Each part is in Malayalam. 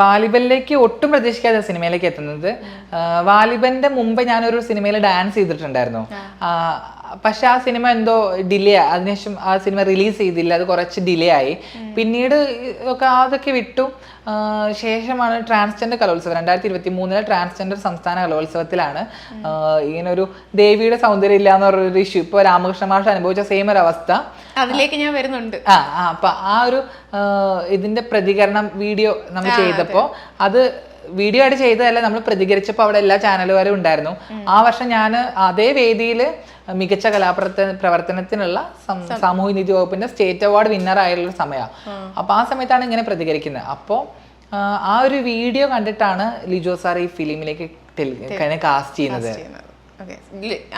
വാലിബനിലേക്ക് ഒട്ടും പ്രതീക്ഷിക്കാതെ സിനിമയിലേക്ക് എത്തുന്നത്. വാലിബന്റെ മുമ്പ് ഞാനൊരു സിനിമയിൽ ഡാൻസ് ചെയ്തിട്ടുണ്ടായിരുന്നു. പക്ഷെ ആ സിനിമ എന്തോ ഡിലേ അതിനുശേഷം ആ സിനിമ റിലീസ് ചെയ്തില്ല. അത് കുറച്ച് ഡിലേ ആയി. പിന്നീട് ഒക്കെ അതൊക്കെ വിട്ടു. ശേഷമാണ് ട്രാൻസ്ജെൻഡർ കലോത്സവം. രണ്ടായിരത്തി ഇരുപത്തി മൂന്നിലെ ട്രാൻസ്ജെൻഡർ സംസ്ഥാന കലോത്സവത്തിലാണ്. ഇങ്ങനൊരു ഇങ്ങനെ ഒരു ദേവിയുടെ സൗന്ദര്യം ഇല്ല എന്ന് പറഞ്ഞൊരു ഇഷ്യൂ ഇപ്പോൾ രാമകൃഷ്ണ മാഷ് അനുഭവിച്ച സെയിം ഒരു അവസ്ഥ. അതിലേക്ക് ഞാൻ വരുന്നുണ്ട്. ആ ആ, അപ്പൊ ആ ഒരു ഇതിന്റെ പ്രതികരണം വീഡിയോ നമ്മൾ ചെയ്തപ്പോ അത് വീഡിയോ ആയിട്ട് ചെയ്തതല്ല നമ്മൾ പ്രതികരിച്ചപ്പോൾ അവിടെ എല്ലാ ചാനലുകാരും ഉണ്ടായിരുന്നു. ആ വർഷം ഞാൻ അതേ വേദിയിൽ മികച്ച കലാപ്രവർത്തന പ്രവർത്തനത്തിനുള്ള സാമൂഹ്യ നീതി വകുപ്പിന്റെ സ്റ്റേറ്റ് അവാർഡ് വിന്നർ ആയുള്ള സമയമാണ് അപ്പൊ ആ സമയത്താണ് ഇങ്ങനെ പ്രതികരിക്കുന്നത് അപ്പോൾ ആ ഒരു വീഡിയോ കണ്ടിട്ടാണ് ലിജോ സാർ ഈ ഫിലിമിലേക്ക് കാസ്റ്റ് ചെയ്യുന്നത്.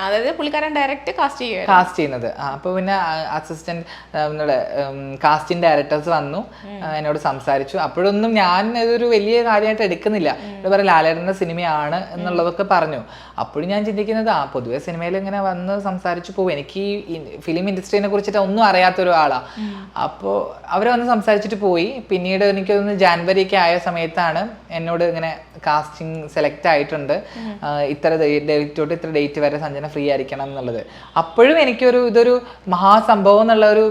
അതായത് പുള്ളിക്കാരൻ ഡയറക്റ്റ് കാസ്റ്റ് ചെയ്യുക കാസ്റ്റ് ചെയ്യുന്നത്. അപ്പോൾ അപ്പൊ പിന്നെ അസിസ്റ്റന്റ് നമ്മുടെ കാസ്റ്റിംഗ് ഡയറക്ടേഴ്സ് വന്നു. എന്നോട് സംസാരിച്ചു. അപ്പോഴൊന്നും ഞാൻ ഇതൊരു വലിയ കാര്യമായിട്ട് എടുക്കുന്നില്ല. ഇത് പറയാം ലാലേട്ടന്റെ സിനിമയാണ് എന്നുള്ളതൊക്കെ പറഞ്ഞു. അപ്പോഴും ഞാൻ ചിന്തിക്കുന്നത് ആ പൊതുവെ സിനിമയിൽ ഇങ്ങനെ വന്ന് സംസാരിച്ചു പോകും. എനിക്ക് ഈ ഫിലിം ഇൻഡസ്ട്രീനെ കുറിച്ചിട്ട് ഒന്നും അറിയാത്ത ഒരാളാ. അപ്പോൾ അവരെ വന്ന് സംസാരിച്ചിട്ട് പോയി. പിന്നീട് എനിക്ക് ജാൻവരി ജാനുവരി ഒക്കെ ആയ സമയത്താണ് എന്നോട് ഇങ്ങനെ കാസ്റ്റിംഗ് സെലക്ട് ആയിട്ടുണ്ട്. ഇത്ര ഡേറ്റ് തൊട്ട് ഇത്ര ഡേറ്റ് വരെ സഞ്ജന ഫ്രീ ആയിരിക്കണം എന്നുള്ളത്. അപ്പോഴും എനിക്കൊരു ഇതൊരു മഹാസംഭവം എന്നുള്ള ഒരു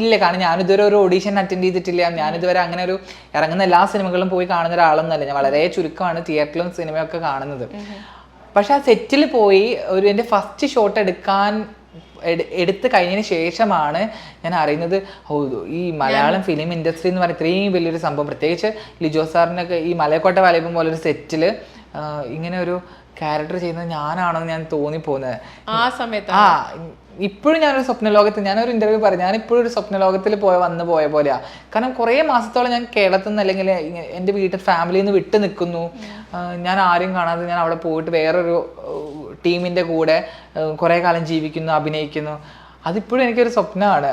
ഇല്ല. കാരണം ഞാനിതുവരെ ഒരു ഓഡീഷൻ അറ്റൻഡ് ചെയ്തിട്ടില്ല. ഞാനിതുവരെ അങ്ങനെ ഒരു ഇറങ്ങുന്ന എല്ലാ സിനിമകളും പോയി കാണുന്ന ഒരാളൊന്നുമല്ല. ഞാൻ വളരെ ചുരുക്കമാണ് തിയേറ്ററിലും സിനിമയൊക്കെ കാണുന്നത്. പക്ഷെ ആ സെറ്റിൽ പോയി ഒരു എന്റെ ഫസ്റ്റ് ഷോട്ട് എടുക്കാൻ എടുത്തു എടുത്ത് കഴിഞ്ഞതിന് ശേഷമാണ് ഞാൻ അറിയുന്നത് ഓ ഈ മലയാളം ഫിലിം ഇൻഡസ്ട്രി എന്ന് പറയുന്ന ഇത്രയും വലിയൊരു സംഭവം. പ്രത്യേകിച്ച് ലിജോ സാറിനൊക്കെ ഈ മലയക്കോട്ട വലയപ്പം പോലൊരു സെറ്റിൽ ഇങ്ങനെ ഒരു ക്യാരക്ടർ ചെയ്യുന്നത് ഞാനാണെന്ന് ഞാൻ തോന്നിപ്പോകുന്നത്. ആ സമയത്ത് ആ ഇപ്പോഴും ഞാനൊരു സ്വപ്ന ലോകത്ത് ഞാനൊരു ഇന്റർവ്യൂ പറഞ്ഞു ഞാൻ ഇപ്പോഴും ഒരു സ്വപ്ന ലോകത്തിൽ പോയ വന്ന് പോയ പോലെയാ. കാരണം കുറേ മാസത്തോളം ഞാൻ കേരളത്തിൽ നിന്ന് അല്ലെങ്കിൽ എന്റെ എന്റെ വീട്ടിൽ ഫാമിലിയിൽ നിന്ന് വിട്ടു നിൽക്കുന്നു. ഞാൻ ആരും കാണാതെ ഞാൻ അവിടെ പോയിട്ട് വേറൊരു ടീമിന്റെ കൂടെ കുറേ കാലം ജീവിക്കുന്നു അഭിനയിക്കുന്നു. അതിപ്പോഴും എനിക്കൊരു സ്വപ്നമാണ്.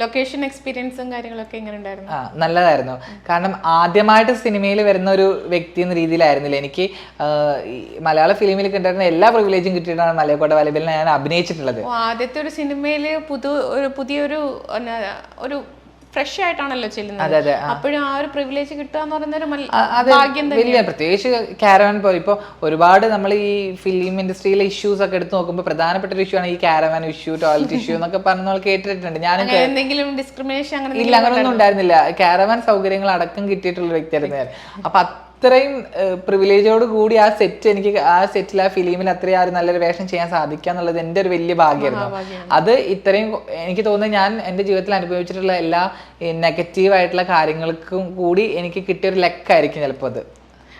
ലൊക്കേഷൻ എക്സ്പീരിയൻസും കാര്യങ്ങളൊക്കെ എങ്ങനെ ഉണ്ടായിരുന്നു? ആ നല്ലതായിരുന്നു. കാരണം ആദ്യമായിട്ട് സിനിമയിൽ വരുന്ന ഒരു വ്യക്തി എന്ന രീതിയിലായിരുന്നില്ല. എനിക്ക് ആ, ഈ മലയാള ഫിലിമിൽ കിട്ടുന്ന എല്ലാ പ്രിവിലേജും കിട്ടിയിട്ടാണ് മലയക്കോട്ട വലബിൽ ഞാൻ അഭിനയിച്ചിട്ടുള്ളത്. ഓ, ആദ്യത്തെ ഒരു സിനിമയിൽ പുതു ഒരു പുതിയൊരു എന്നാ, ഒരു ഫ്രഷ് ആയിട്ടാണല്ലോ ചെല്ലുന്നത്. അപ്പോഴും ആ ഒരു പ്രിവിലേജ് കിട്ടുക എന്ന് പറയുന്ന വലിയ പ്രത്യേകിച്ച് കാരവൻ പോയി ഇപ്പോൾ ഒരുപാട് നമ്മൾ ഈ ഫിലിം ഇൻഡസ്ട്രിയിലെ ഇഷ്യൂസ് ഒക്കെ എടുത്ത് നോക്കുമ്പോൾ പ്രധാനപ്പെട്ട ഒരു ഇഷ്യൂ ആണ് ഈ കാരവൻ ഇഷ്യൂ ടോയ്ലറ്റ് ഇഷ്യൂ എന്നൊക്കെ പറഞ്ഞ നമ്മൾ കേട്ടിട്ടുണ്ട്. ഞാൻ എന്തെങ്കിലും ഡിസ്ക്രിമിനേഷൻ അങ്ങനെ ഇല്ല അങ്ങനൊന്നും ഉണ്ടായിരുന്നില്ല. കാരവൻ സൗകര്യങ്ങൾ അടക്കം കിട്ടിയിട്ടുള്ള വ്യക്തിയായിരുന്നു ഞാൻ. അപ്പൊ അത്രയും പ്രിവിലേജോട് കൂടി ആ സെറ്റ് എനിക്ക് ആ സെറ്റിൽ ആ ഫിലിമിൽ അത്രയും ആ ഒരു നല്ലൊരു വേഷം ചെയ്യാൻ സാധിക്കുക എന്നുള്ളത് എന്റെ ഒരു വലിയ ഭാഗ്യമായിരുന്നു. അത് ഇത്രയും എനിക്ക് തോന്നുന്നത് ഞാൻ എന്റെ ജീവിതത്തിൽ അനുഭവിച്ചിട്ടുള്ള എല്ലാ നെഗറ്റീവ് ആയിട്ടുള്ള കാര്യങ്ങൾക്കും കൂടി എനിക്ക് കിട്ടിയ ഒരു ലെക്കായിരിക്കും ചിലപ്പോൾ അത്.